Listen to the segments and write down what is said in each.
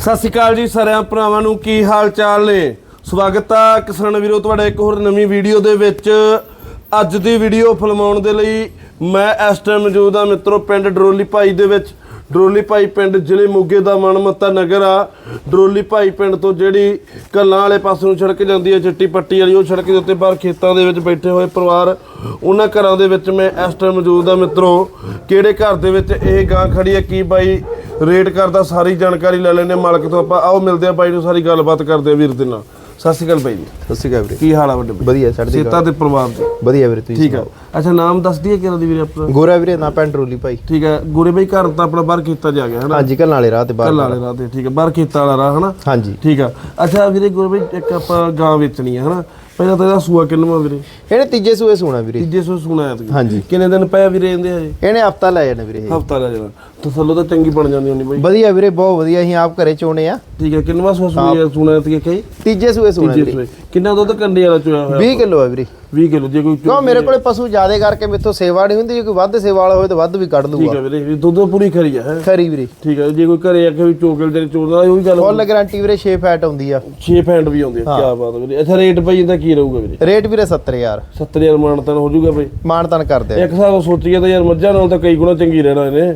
ਸਤਿ ਸ਼੍ਰੀ ਅਕਾਲ ਜੀ ਸਾਰਿਆਂ ਭਰਾਵਾਂ ਨੂੰ, ਕੀ ਹਾਲ ਚਾਲ ਨੇ? ਸਵਾਗਤ ਆ ਕਿਸਾਨ ਵੀਰੋ, ਤੁਹਾਡਾ ਇੱਕ ਹੋਰ ਨਵੀਂ ਵੀਡੀਓ ਦੇ ਵਿੱਚ। ਅੱਜ ਦੀ ਵੀਡੀਓ ਫਿਲਮਾਉਣ ਦੇ ਲਈ ਮੈਂ ਇਸ ਟਾਈਮ ਮੌਜੂਦ ਆ ਮਿੱਤਰੋ, ਪਿੰਡ ਡਰੋਲੀ ਭਾਈ ਦੇ ਵਿੱਚ। ਡਰੋਲੀ ਭਾਈ ਪਿੰਡ ਜ਼ਿਲ੍ਹੇ ਮੋਗੇ ਦਾ ਮਨਮੱਤਾ ਨਗਰ ਆ। ਡਰੋਲੀ ਭਾਈ ਪਿੰਡ ਤੋਂ ਜਿਹੜੀ ਕੱਲਾਂ ਵਾਲੇ ਪਾਸੇ ਨੂੰ ਸੜਕ ਜਾਂਦੀ ਹੈ, ਚਿੱਟੀ ਪੱਟੀ ਵਾਲੀ, ਉਹ ਸੜਕ ਦੇ ਉੱਤੇ ਬਾਹਰ ਖੇਤਾਂ ਦੇ ਵਿੱਚ ਬੈਠੇ ਹੋਏ ਪਰਿਵਾਰ। ਉਹਨਾਂ ਘਰਾਂ ਦੇ ਵਿੱਚ ਮੈਂ ਇਸ ਟਾਈਮ ਮੌਜੂਦ ਆ ਮਿੱਤਰੋ, ਕਿਹੜੇ ਘਰ ਦੇ ਵਿੱਚ ਇਹ ਗਾਂ ਖੜੀ ਹੈ, ਕੀ ਬਾਈ? ਰੇਟ ਕਰਦਾ ਸਾਰੀ ਜਾਣਕਾਰੀ ਲੈ ਲੈਣੇ ਮਾਲਕ ਤੋਂ। ਆਪਾਂ ਆਓ ਮਿਲਦੇ ਆ ਬਾਈ ਨੂੰ ਸਾਰੀ ਗੱਲਬਾਤ ਕਰਦੇ ਆ ਵੀਰ ਦੇ ਨਾਲ। ਸਤਿ ਸ਼੍ਰੀ ਅਕਾਲ ਬਾਈ ਜੀ। ਸਤਿ ਸ਼੍ਰੀ ਅਕਾਲ ਵੀਰੇ। ਕੀ ਹਾਲ ਆ ਵੱਡੇ ਬਾਈ? ਵਧੀਆ ਸਾਡੇ ਸੇਤਾ ਤੇ ਪਰਿਵਾਰ ਦੇ ਵਧੀਆ ਵੀਰੇ ਤੁਸੀਂ ਠੀਕ ਆ। ਅੱਛਾ ਨਾਮ ਦੱਸ ਦਈਏ ਕਿਹੜਾ ਦੀ ਵੀਰੇ ਆਪਣਾ? ਗੋਰਾ ਵੀਰੇ ਨਾ ਪੈਂਟ ਰੋਲੀ ਭਾਈ। ਠੀਕ ਹੈ ਗੋਰੇ ਬਾਈ ਘਰ ਤਾਂ ਆਪਣਾ ਬਾਹਰ ਕੀਤਾ ਜਾ ਗਿਆ ਹਨਾ? ਹਾਂਜੀ ਕੱਲ ਨਾਲੇ ਰਾਹ ਤੇ ਬਾਹਰ। ਕੱਲ ਵਾਲੇ ਰਾਹ ਤੇ ਠੀਕ ਹੈ ਬਾਹਰ ਕੀਤਾ ਵਾਲਾ ਰਾਹ ਹਨਾ? ਹਾਂਜੀ। ਠੀਕ ਆ। ਅੱਛਾ ਵੀਰੇ ਗੋਰੇ ਬਾਈ ਇੱਕ ਆਪਾਂ ਗਾਂ ਵੇਚਣੀ ਹੈ ਹਨਾ? ਪਹਿਲਾਂ ਤਾਂ ਇਹਦਾ ਸੂਆ ਕਿੰਨਵਾ ਵੀਰੇ? ਇਹਨੇ ਤੀਜੇ ਸੂਏ ਸੋਣਾ ਵੀਰੇ। ਤੀਜੇ ਸੂ ਸੁਣਾ ਹੈ ਤੁਸੀਂ ਹਾਂਜੀ। ਕਿੰਨੇ ਦਿਨ ਪਿਆ ਵੀਰੇ ਇਹਦੇ ਹਜੇ? ਇਹਨੇ ਹਫਤਾ ਲੈ ਜਾਣਾ ਵੀਰੇ ਇਹ। ਹਫਤਾ ਰਹਿ ਜਾਣਾ। ਤਸੱਲੋ ਤਾਂ ਚੰਗੀ ਬਣ ਜਾਂਦੀ ਹੁੰਦੀ ਬਾਈ। ਵਧੀਆ ਵੀਰੇ ਬਹੁਤ ਵਧੀਆ। ਅਸੀਂ ਆਪ ਘਰੇ ਚੋਣੇ ਆ। ਠੀਕ ਹੈ ਕਿੰਨਵਾ ਸੂਆ ਸੁਣਿਆ ਸੁਣਾ ਤੇ ਕਹੀ? ਤੀਜੇ ਸੂਏ ਸੋਣਾ ਤੀਜੇ ਵੀਰੇ। ਸੂਏ। ਕਿੰਨਾ ਦੁੱਧ ਕੰਡੇ ਵਾਲਾ ਚੋਇਆ ਹੋਇਆ 20 ਕਿਲੋ ਆ ਵੀਰੇ। 20 ਕਿਲੋ ਜੇ ਕੋਈ ਕਿਉਂ ਮੇਰੇ ਕੋਲੇ ਪਸ਼ੂ ਜ਼ਿਆਦੇ ਕਰਕੇ ਮੇਥੋਂ ਸੇਵਾ ਨਹੀਂ ਹੁੰਦੀ ਜੇ ਕੋਈ ਵੱਧ ਸੇਵਾ ਵਾਲਾ ਹੋਵੇ ਤਾਂ ਵੱਧ ਵੀ ਕੱਢ ਠੀਕ ਦੂਗਾ ਹੈ ਵੀਰੇ ਦੁੱਧ ਪੂਰੀ ਖਰੀ ਹੈ ਹੈਂ। ਖਰੀ ਵੀਰੇ। ਠੀਕ ਹੈ ਜੇ ਕੋਈ ਘਰੇ ਆ ਕੇ ਵੀ ਚੋਕਲ ਤੇ ਚੋਦਾ ਉਹ ਵੀ ਗੱਲ ਫੁੱਲ ਗਾਰੰਟੀ ਵੀਰੇ 6 ਫੈਟ ਆਉਂਦੀ ਆ। 6 ਫੈਂਡ ਵੀ ਆਉਂਦੀ ਹੈ। ਕੀ ਬਾਤ ਹੈ ਵੀਰੇ। ਅੱਛਾ ਰੇਟ ਭਾਈ ਇਹਦਾ ਕੀ ਰਹੂਗਾ ਵੀਰੇ? ਰੇਟ ਵੀਰੇ 70000 70000 ਮਾਨਤਨ ਹੋ ਜਾਊਗਾ ਭਾਈ ਮਾਨਤਨ ਕਰਦੇ ਆ। ਇੱਕ ਹਿਸਾਬ ਨਾਲ ਸੋਚੀਏ ਤਾਂ ਯਾਰ ਮੱਝਾਂ ਨਾਲ ਤਾਂ ਕਈ ਗੁਣਾ ਚੰਗੀ ਰਹਿਣਾ ਇਹਨੇ।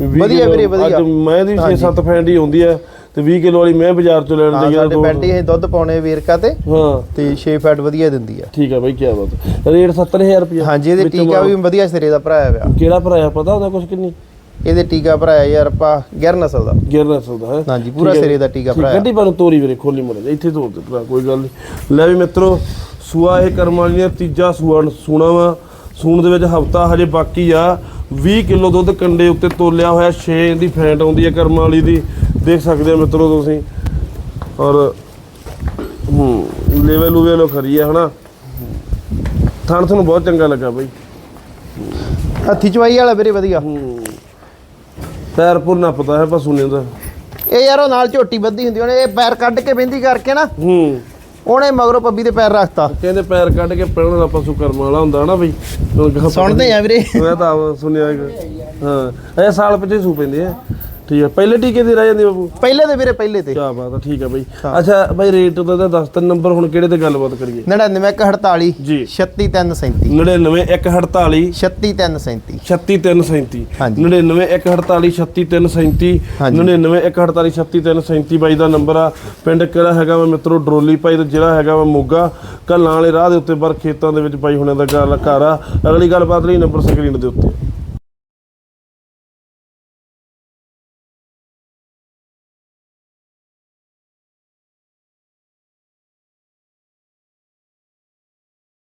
ਵੀਹ ਵਧੀਆ ਕਿੱਲੋ- ਵੀਰੇ, ਵਧੀਆ। ਅੱਜ ਮੈਂ ਦੀ 6-7 ਫੈਂਡ ਹੀ ਆਉਂਦੀ ਹੈ ਤੇ 20 ਕਿਲੋ ਵਾਲੀ ਮੈਂ ਬਾਜ਼ਾਰ ਚੋਂ ਲੈਣ ਹਾਂ ਜਾਈਏ ਸਾਡੇ ਪਿੰਡ ਹੀ ਅਸੀਂ ਦੁੱਧ ਪਾਉਣੇ ਵੀਰਕਾ ਤੇ ਹਾਂ। ਤੇ 6 ਫੈਟ ਵਧੀਆ ਦਿੰਦੀ ਆ। ਠੀਕ ਹੈ ਭਾਈ ਕੀ ਬਾਤ। ਰੇਟ 70000 ਰੁਪਏ ਹਾਂਜੀ ਇਹਦੇ ਟੀਕਾ ਵੀ ਵਧੀਆ ਸਿਰੇ ਦਾ ਭਰਾਇਆ ਪਿਆ ਕਿਹੜਾ ਭਰਾਇਆ ਪਤਾ ਉਹਦਾ ਕੁਝ ਕਿੰਨੀ ਇਹਦੇ ਟੀਕਾ ਭਰਾਇਆ ਯਾਰ ਆਪਾਂ ਗਿਰ ਨਸਲ ਦਾ। ਗਿਰ ਨਸਲ ਦਾ ਹੈ? ਹਾਂਜੀ ਪੂਰਾ। ਸਿਰੇ ਦਾ ਟੀਕਾ ਭਰਾਇਆ। ਗੱਡੀ ਪਰ ਤੋਰੀ ਵੀਰੇ ਖੋਲੀ ਮੁੜੇ ਇੱਥੇ ਤੋਰ ਦੇ ਭਰਾ ਕੋਈ ਗੱਲ ਨਹੀਂ। ਲੈ ਵੀ ਮਿੱਤਰੋ ਸੂਆ ਇਹ ਕਰਮ ਵਾਲੀ ਨੇ ਤੀਜਾ ਸੂਆ ਸੂਣਾ ਵਾ। ਸੂਣ ਦੇ ਵਿੱਚ ਹਫਤਾ ਹਜੇ ਬਾਕੀ ਆ। 20 ਕਿਲੋ ਦੁੱਧ ਕੰਡੇ ਉੱਤੇ ਤੋਲਿਆ ਹੋਇਆ 6 ਦੀ ਫੈਂਟ ਆਉਂਦੀ ਹੈ ਕਰਮ ਵਾਲੀ ਦੀ। ਦੇਖ ਸਕਦੇ ਹੋ ਮਿੱਤਰੋ ਤੁਸੀਂ। ਔਰ ਲੈਵਲ ਲੂਵੇ ਲੋ ਖਰੀ ਹੈ ਹਨਾ। ਥਣ ਤੁਹਾਨੂੰ ਬਹੁਤ ਚੰਗਾ ਲੱਗਾ ਬਈ। ਹੱਥੀ ਚਵਾਈ ਵਾਲਾ ਵੀਰੇ ਵਧੀਆ। ਪੈਰ ਪੁਰ ਨਾ ਪਤਾ ਹੈ ਪਸੂ ਨੇ ਦਾ ਇਹ ਯਾਰ ਉਹ ਨਾਲ ਝੋਟੀ ਬੱਧੀ ਹੁੰਦੀ ਉਹਨੇ ਇਹ ਪੈਰ ਕੱਢ ਕੇ ਬਹਿੰਦੀ ਕਰਕੇ ਨਾ ਹੂੰ। ਉਹਨੇ ਮਗਰੋਂ ਪੱਬੀ ਦੇ ਪੈਰ ਰੱਖਤਾ। ਕਹਿੰਦੇ ਪੈਰ ਕੱਢ ਕੇ ਪਹਿਲਾਂ ਵਾਲਾ ਪਸ਼ੂ ਕਰਮ ਵਾਲਾ ਹੁੰਦਾ ਨਾ ਬਈ। ਸੁਣਦੇ ਆ ਵੀਰੇ। ਮੈਂ ਤਾਂ ਸੁਣਿਆ। ਹਾਂ ਇਹ ਸਾਲ ਪਿੱਛੇ ਸੂ ਪੈਂਦੇ ਆ। ਠੀਕ ਹੈ ਪਹਿਲੇ ਟੀਕੇ ਦੀ ਰਹਿ ਜਾਂਦੀ ਬਾਬੂ ਪਹਿਲੇ ਦੇ ਵੀਰੇ ਪਹਿਲੇ ਤੇ। ਕੀ ਬਾਤ ਆ ਠੀਕ ਹੈ ਬਈ। ਅੱਛਾ ਬਈ ਰੇਟ ਦਾ ਤਾਂ ਨੰਬਰ ਹੁਣ ਕਿਹੜੇ ਤੇ ਗੱਲਬਾਤ ਕਰੀਏ? 9948 ਜੀ। 36337 99 148 36337 36337 ਹਾਂਜੀ। 99 148 36337 ਹਾਂਜੀ। 99 148 36337 ਬਾਈ ਦਾ ਨੰਬਰ ਆ। ਪਿੰਡ ਕਿਹੜਾ ਹੈਗਾ ਵਾ ਮਿੱਤਰੋ? ਡਰੋਲੀ ਭਾਈ ਦਾ ਜਿਹੜਾ ਹੈਗਾ ਵਾ ਮੋਗਾ। ਕੱਲਾਂ ਵਾਲੇ ਰਾਹ ਦੇ ਉੱਤੇ ਬਰ ਖੇਤਾਂ ਦੇ ਵਿੱਚ ਬਾਈ ਹੁਣਾਂ ਦਾ ਗੱਲ ਘਰ ਆ। ਅਗਲੀ ਗੱਲਬਾਤ ਲਈ ਨੰਬਰ ਸਕਰੀਨ ਦੇ ਉੱਤੇ।